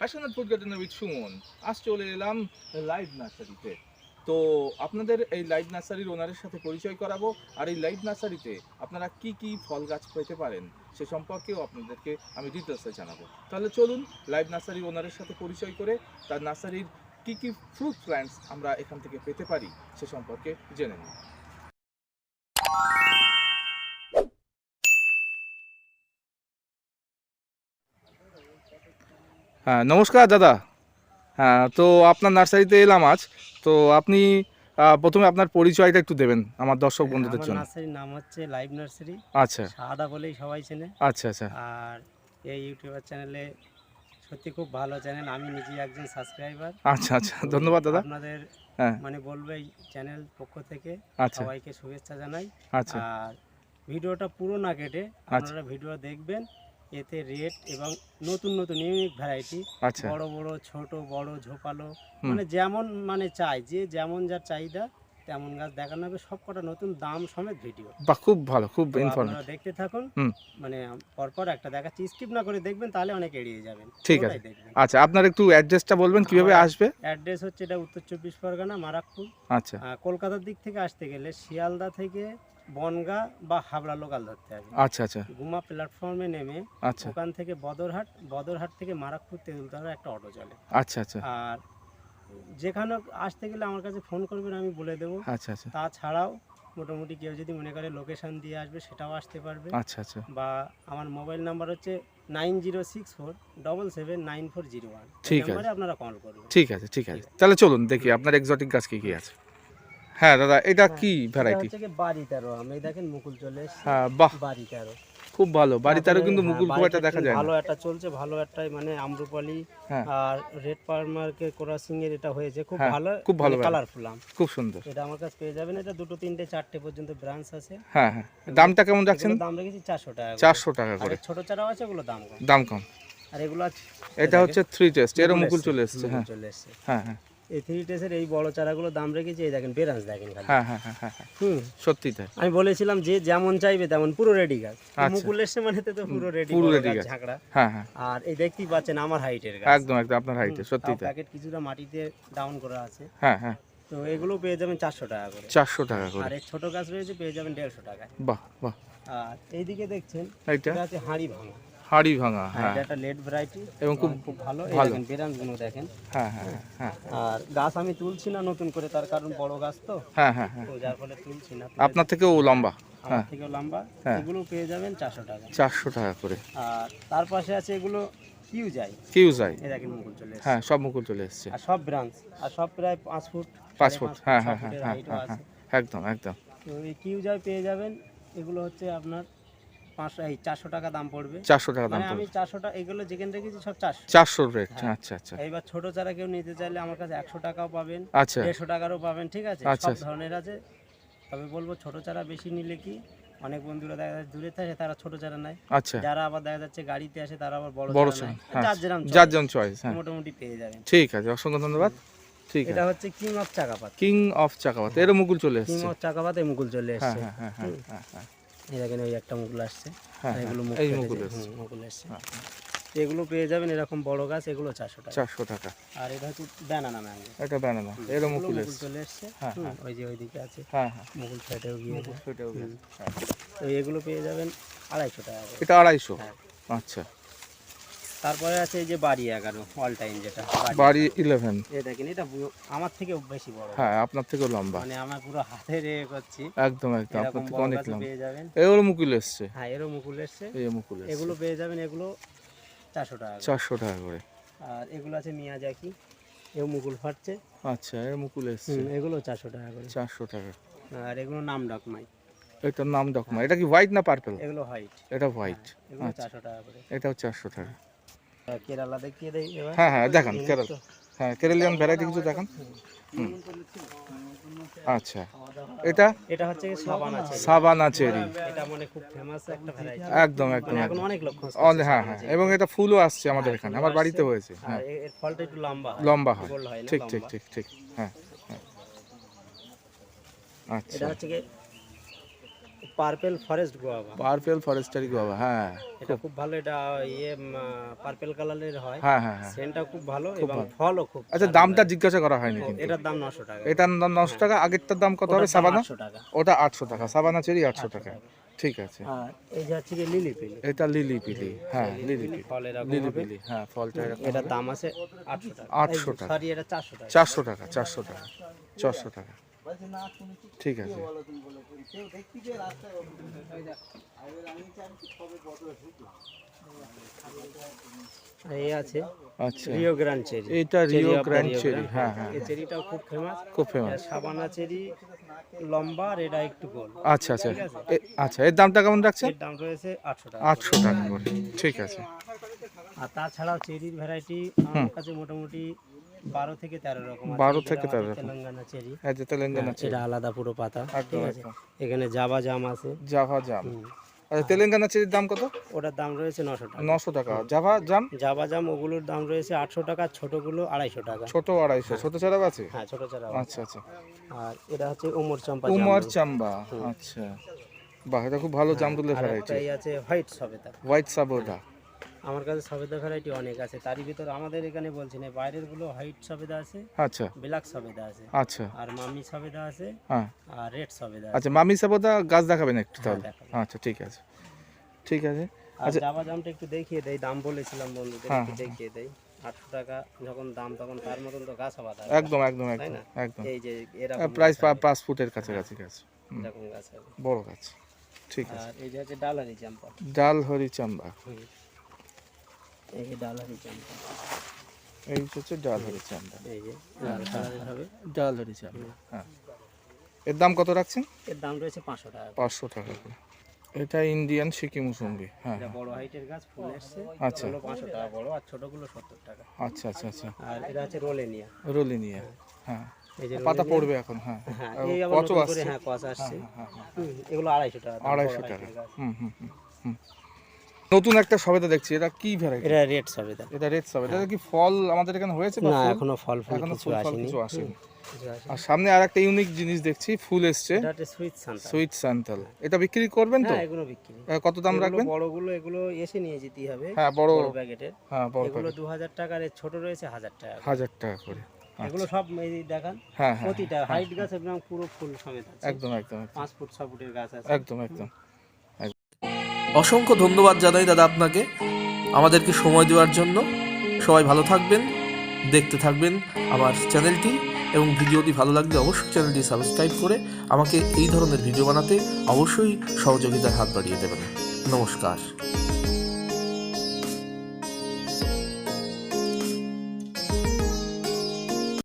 Passionate food গার্ডেনের with Suman আজ চলে এলাম লাইভ নার্সারিতে তো আপনাদের এই লাইভ নার্সারির ওনারের সাথে পরিচয় করাবো, আর এই লাইভ নার্সারিতে আপনারা কি কি ফল গাছ পেতে পারেন, সে সম্পর্কেও আপনাদেরকে আমি ডিটেলসে জানাব। তাহলে চলুন লাইভ নার্সারির ওনারের সাথে পরিচয় করে, তার নার্সারির কি কি ফ্রুট প্ল্যান্টস আমরা এখান থেকে পেতে পারি, সে সম্পর্কে জেনে নিই। হ্যাঁ নমস্কার দাদা। হ্যাঁ তো আপনার নার্সারিতে এলাম আজ। তো আপনি প্রথমে আপনার পরিচয়টা একটু দেবেন আমার দর্শক বন্ধুদের জন্য। নার্সারির নাম হচ্ছে লাইভ নার্সারি। আচ্ছা। সাদা বলেই সবাই চেনে। আচ্ছা আচ্ছা। আর এই ইউটিউবার চ্যানেলে সত্যি খুব ভালো চ্যানেল। আমি নিজেই একজন সাবস্ক্রাইবার। আচ্ছা আচ্ছা। ধন্যবাদ দাদা। আপনাদের হ্যাঁ। মানে বলব এই চ্যানেল পক্ষ থেকে আচ্ছা। সবাইকে শুভেচ্ছা জানাই। আচ্ছা। আর ভিডিওটা পুরো না কেটে আপনারা ভিডিও দেখবেন। এতে রেট এবং নতুন নতুন ইউনিক ভ্যারাইটি আচ্ছা। বড় বড় ছোট বড় ঝোপালো মানে যেমন মানে চাই যে যেমন যার চাহিদা তেমন গাছ দেখানো হবে। সব কটা নতুন দাম সমেত ভিডিও বাহ খুব ভালো খুব ইনফরমেটিভ দেখতে থাকুন। মানে পরপর একটা দেখাচ্ছি। স্কিপ না করে দেখবেন তাহলে অনেক এড়িয়ে যাবেন। ঠিক আছে। আচ্ছা আপনার একটু অ্যাড্রেসটা বলবেন কীভাবে আসবে? অ্যাড্রেস হচ্ছে এটা উত্তর চব্বিশ পরগনা মারাকপুর। আচ্ছা। কলকাতার দিক থেকে আসতে গেলে শিয়ালদা থেকে বনগা বা হাবড়া লোকাল ধরতে হবে। আচ্ছা আচ্ছা। গুমা প্ল্যাটফর্মে নেমে আচ্ছা। ওখান থেকে বদরহাট বদরহাট থেকে মারাকপুর তেঁতুলতলা একটা অটো চলে। আচ্ছা আচ্ছা। আর যেখানে আসতে গেলে আমার কাছে ফোন করবেন আমি বলে দেবো। আচ্ছা আচ্ছা। তাছাড়াও মোটামুটি কেউ যদি মনে করে লোকেশন দিয়ে আসবে সেটাও আসতে পারবে। আচ্ছা আচ্ছা। বা আমার মোবাইল নাম্বার হচ্ছে nine zero six four double seven nine four zero one ঠিক আছে। আপনারা কল করবেন। ঠিক আছে ঠিক আছে। তাহলে চলুন দেখি আপনার এক্সোটিক গাছ কি কি আছে। হ্যাঁ দাদা এটা কি এটা ভ্যারাইটি বাড়ি তেরো। আমি দেখেন মুকুল চলে হ্যাঁ বাহ। বাড়ি তেরো। খুব ভালো বাড়িতে আরও কিন্তু হ্যাঁ, মুকুল খুব একটা দেখা যায় ভালো একটা চলছে ভালো একটাই মানে আম্রপালি হ্যাঁ। আর রেড পারমার্কের ক্রসিং এর এটা হয়েছে। খুব হ্যাঁ, ভালো খুব ভালো কালারফুল আম। খুব সুন্দর। এটা আমার কাছে পেয়ে যাবেন। এটা দুটো তিনটে চারটে পর্যন্ত ব্রাঞ্চ আছে। হ্যাঁ হ্যাঁ। দামটা কেমন রাখছেন দাম রেখেছি চারশো টাকা করে। চারশো টাকা করে। ছোট চারাও আছে ওগুলো দাম কম। দাম কম। আর এগুলো আছে। এটা হচ্ছে থ্রি টেস্ট এরও মুকুল চলে এসছে হ্যাঁ। চলে এসছে। হ্যাঁ হ্যাঁ। এই থ্রি টেসের এই বড় চারাগুলো দাম রেখেছি এই দেখেন বেরাঞ্চ দেখেন হ্যাঁ হ্যাঁ হ্যাঁ হুম। সত্যি তাই। আমি বলেছিলাম যে যেমন চাইবে তেমন পুরো রেডি গাছ। আচ্ছা। মুকুল এসছে মানে তো পুরো রেডি পুরো রেডি গাছ। ঝাঁকড়া। হ্যাঁ হ্যাঁ। আর এই দেখতেই পাচ্ছেন আমার হাইটের গাছ। একদম একদম আপনার হাইটে সত্যি তাই। প্যাকেট কিছুটা মাটিতে ডাউন করা আছে। হ্যাঁ হ্যাঁ। তো এগুলো পেয়ে যাবেন চারশো টাকা করে। চারশো টাকা আর করে এই ছোট গাছ রয়েছে পেয়ে যাবেন দেড়শো টাকায়। বাহ বাহ। আর এইদিকে দেখছেন এটা হাঁড়ি ভাঙা। হাড়ি ভাঙা হ্যাঁ হ্যাঁ। এটা একটা লেট ভ্যারাইটি এবং খুব খুব ভালো। এই। দেখেন বেরানগুলো দেখেন। হ্যাঁ হ্যাঁ হ্যাঁ আর গাছ আমি তুলছি না নতুন করে তার কারণ বড় গাছ তো। হ্যাঁ হ্যাঁ হ্যাঁ। যার ফলে তুলছি না। আপনার থেকেও লম্বা। আমার হ্যাঁ। থেকেও লম্বা। হ্যাঁ। এগুলো পেয়ে যাবেন চারশো টাকা। চারশো টাকা করে। আর তার পাশে আছে এগুলো কিউ যায় কিউ যায় এই দেখেন মুকুল চলে এসেছে। হ্যাঁ সব মুকুল চলে এসছে। আর সব ব্রাঞ্চ। আর সব প্রায় পাঁচ ফুট পাঁচ ফুট। হ্যাঁ হ্যাঁ হ্যাঁ হ্যাঁ হ্যাঁ হ্যাঁ। একদম একদম। তো এই কিউ যায় পেয়ে যাবেন। এগুলো হচ্ছে আপনার পাঁচশো এই চারশো টাকা দাম পড়বে। চারশো টাকা দাম মানে আমি পড়বে। চারশো টাকা এগুলো যেখানে রেখেছি সব চারশো। চারশো রেট হ্যাঁ। আচ্ছা আচ্ছা। এইবার ছোট চারা কেউ নিতে চাইলে আমার কাছে একশো টাকাও পাবেন আচ্ছা। দেড়শো টাকারও পাবেন ঠিক আছে? আচ্ছা, সব। ধরনের আছে। তবে বলব ছোট চারা বেশি নিলে কি অনেক বন্ধুরা দেখা যাচ্ছে দূরে থাকে তারা ছোট চারা নেয়। আচ্ছা। যারা আবার দেখা যাচ্ছে গাড়িতে আসে তারা আবার বড় বড় চারা হ্যাঁ। যার যেরকম চয়েস হ্যাঁ। মোটামুটি পেয়ে যাবেন। ঠিক আছে অসংখ্য ধন্যবাদ। ঠিক এটা হচ্ছে king of Chakapat king of Chakapat এরও মুকুল চলে কিং এসছে। অফ চাকাপাতে মুকুল চলে এসছে। হ্যাঁ হ্যাঁ হ্যাঁ। দেখেন ওই একটা মুকুল আসছে। হ্যাঁ, আর এগুলো মুকুল মুকুল এসছে। হ্যাঁ, এগুলো পেয়ে যাবেন এরকম বড় গাছ এগুলো চারশো টাকা। চারশো টাকা। আর এটা হচ্ছে ব্যানানা ম্যাঙ্গো। এটা ব্যানানা এরও মুকুল চলে এসছে। হ্যাঁ, হ্যাঁ। ওই যে ওইদিকে আছে। হ্যাঁ হ্যাঁ। মুকুল ফেটেও মুকুল ফেটেও গেছে। হ্যাঁ। তো এগুলো পেয়ে যাবেন আড়াইশো টাকা এটা আড়াইশো? হ্যাঁ। আচ্ছা। তারপরে আছে এই যে বাড়ি এগারো অল টাইম যেটা বাড়ি। ইলেভেন এই দেখেন এটা আমার থেকেও বেশি বড়। হ্যাঁ আপনার থেকেও লম্বা। মানে আমার পুরো হাতে রে করছি। একদম একদম আপনার থেকে অনেক লম্বা। পেয়ে যাবেন। এগুলো মুকুল এসছে। হ্যাঁ এরও মুকুল এসছে। এই মুকুল এগুলো পেয়ে যাবেন এগুলো চারশো টাকা। চারশো টাকা করে। আর এগুলো আছে মিয়াজাকি। এও মুকুল ফাটছে। আচ্ছা এর মুকুল এসছে। এগুলো চারশো টাকা করে। চারশো টাকা। আর এগুলো নাম ডাক ডকমাই। এটার নাম ডকমা এটা কি হোয়াইট না পার্পল এগুলো হোয়াইট এটা হোয়াইট এগুলো আচ্ছা। চারশো টাকা করে। এটাও চারশো টাকা। কেরালা দেখিয়ে দেয় এবার। হ্যাঁ হ্যাঁ দেখান কেরল। হ্যাঁ কেরালিয়ান ভ্যারাইটি কিছু দেখান। আচ্ছা। এটা? এটা হচ্ছে সাবানা চেরি। সাবানা চেরি। এটা মানে খুব ফেমাস একটা ভ্যারাইটি একদম একদম মানে এখন অনেক লোক খোঁজ অল হ্যাঁ হ্যাঁ এবং এটা ফুলও আসছে আমাদের এখানে আমার বাড়িতে হয়েছে হ্যাঁ। এর ফলটা একটু লম্বা হয় লম্বা হয়। হয় ঠিক ঠিক ঠিক ঠিক হ্যাঁ হ্যাঁ। আচ্ছা। এটা হচ্ছে purple forest guava purple forestry guava হ্যাঁ। এটা খুব ভালো এটা ইয়ে পার্পেল কালারের হয়। হ্যাঁ হ্যাঁ হ্যাঁ। সেন্টটা খুব ভালো এবং ফলও খুব আচ্ছা দামটা জিজ্ঞাসা করা হয়নি কিন্তু। এটার দাম নশো টাকা। এটার দাম নশো টাকা আগেরটার দাম কত হবে? সাবানা? আটশো টাকা। ওটা আটশো টাকা সাবানা চেরি আটশো টাকা। ঠিক আছে। আর এই যে হচ্ছে লিলি পিলি। এটা লিলি পিলি হ্যাঁ লিলি পিলি ফল এরকম লিলি পিলি হ্যাঁ ফলটা এরকম এটার দাম আছে আটশো টাকা। 800 টাকা। সরি এটা চারশো টাকা। চারশো টাকা চারশো টাকা চারশো টাকা। ঠিক আছে। এই আছে। আচ্ছা। রিও গ্রান্ড চেরি এটা রিও গ্র্যান্ড চেরি হ্যাঁ হ্যাঁ। এই চেরিটাও খুব ফেমাস খুব ফেমাস সাবানা চেরি লম্বা আর এটা একটু গোল। আচ্ছা আচ্ছা। আচ্ছা এর দামটা কেমন রাখছেন? এর দাম রয়েছে আটশো টাকা। আটশো টাকা করে। ঠিক আছে। আর তাছাড়াও চেরির ভ্যারাইটি আমার কাছে মোটামুটি বারো থেকে তেরো রকম আছে। 12 থেকে 13 আমাদের রকম। তেলেঙ্গানা চেরি। হ্যাঁ যে তেলেঙ্গানা চেরি এটা আলাদা পুরো পাতা ঠিক আছে? এখানে জাবা জাম আছে। জাভা জাম। আচ্ছা তেলেঙ্গানা চেরির দাম কত? ওটার দাম রয়েছে নশো টাকা। নশো টাকা। জাভা জাম? জাবা জাম ওগুলোর দাম রয়েছে আটশো টাকা ছোটগুলো আড়াইশো টাকা। ছোট আড়াইশো। ছোট চারা আছে? হ্যাঁ ছোট চারা আচ্ছা আচ্ছা। আর এটা হচ্ছে উমর চম্পা উমর চাম্বা আচ্ছা। বাহ এটা খুব ভালো জামরুলের আর ভ্যারাইটি আছে হোয়াইট সবেদা। হোয়াইট সাবোদা। আমার কাছে সবেদা ভ্যারাইটি অনেক আছে। তারই ভিতর আমাদের এখানে বলছি না বাইরেরগুলো হোয়াইট সবেদা আছে আচ্ছা। ব্ল্যাক সবেদা আছে। আচ্ছা। আর মামি সবেদা আছে হ্যাঁ। আর রেড সবেদা আছে। আচ্ছা মামি সাবোদা গাছ দেখাবেন একটু তাহলে। আচ্ছা ঠিক আছে। ঠিক আছে। আচ্ছা। জাবা জামটা একটু দেখিয়ে দেই দাম বলেছিলাম বন্ধুদের হ্যাঁ, একটু দেখিয়ে দেই। আটশো টাকা যখন দাম তখন তার মতন তো গাছ আবাদ একদম একদম একদম না? একদম। এই যে প্রাইস পাঁচ ফুটের কাছাকাছি গাছ। এরকম গাছ বড় গাছ। ঠিক আছে। আর এই যে হচ্ছে চাম্পা। ডাল হরি চাম্বা হুম। এই যে হচ্ছে ডাল এই যে লাল কালারের হবে। ডাল হরি চাম্বা হ্যাঁ। এর দাম কত রাখছেন? এর দাম রয়েছে পাঁচশো টাকা। পাঁচশো টাকা করে। এটা ইন্ডিয়ান সিকি মুসম্বি। হ্যাঁ বড় হাইটের গাছ ফুল এসছে। আচ্ছা। টাকা বড় আর ছোটগুলো সত্তর টাকা। আচ্ছা আচ্ছা আচ্ছা। আর এটা হচ্ছে রোলেনিয়া। রোলিনিয়া। হ্যাঁ। এই যে পাতা পড়বে এখন হ্যাঁ। হ্যাঁ আসছে। হ্যাঁ হ্যাঁ, হ্যাঁ, এগুলো টাকা দাম, আড়াইশো বড় টাকা। height এর গাছ। হুম হুম হুম হুম। নতুন একটা সবেদা দেখছি এটা কি ভ্যারাইটি এটা রেড সবেদা। এটা রেড সবেদা। এটা কি ফল আমাদের এখানে হয়েছে না এখনও ফল ফুল এখনও কিছু ফুল ফল কিছু আসেনি। আর সামনে আর একটা ইউনিক জিনিস দেখছি ফুল এসছে। এটা সুইট সান্তা সুইট সান্তাল এটা বিক্রি করবেন তো? হ্যাঁ এগুলো বিক্রি। কত দাম এগুলো রাখবেন? বড়গুলো এগুলো এসে নিয়ে যেতে হবে। হ্যাঁ বড় বড় প্যাকেটের। হ্যাঁ বড় এগুলো packet। দু হাজার টাকার ছোট রয়েছে হাজার টাকা হাজার টাকা করে। এগুলো সব এই দেখান হ্যাঁ হ্যাঁ প্রতিটা হাইট গাছ একদম পুরো ফুল সমেত আছে। একদম একদম একদম, পাঁচ ফুট ছ ফুটের গাছ আছে। একদম একদম। অসংখ্য ধন্যবাদ জানাই দাদা আপনাকে। আমাদেরকে সময় দেওয়ার জন্য। সবাই ভালো থাকবেন, দেখতে থাকবেন আমার চ্যানেলটি এবং ভিডিওটি ভালো লাগলে অবশ্যই চ্যানেলটি সাবস্ক্রাইব করে আমাকে এই ধরনের ভিডিও বানাতে অবশ্যই সহযোগিতার হাত বাড়িয়ে দেবেন। নমস্কার।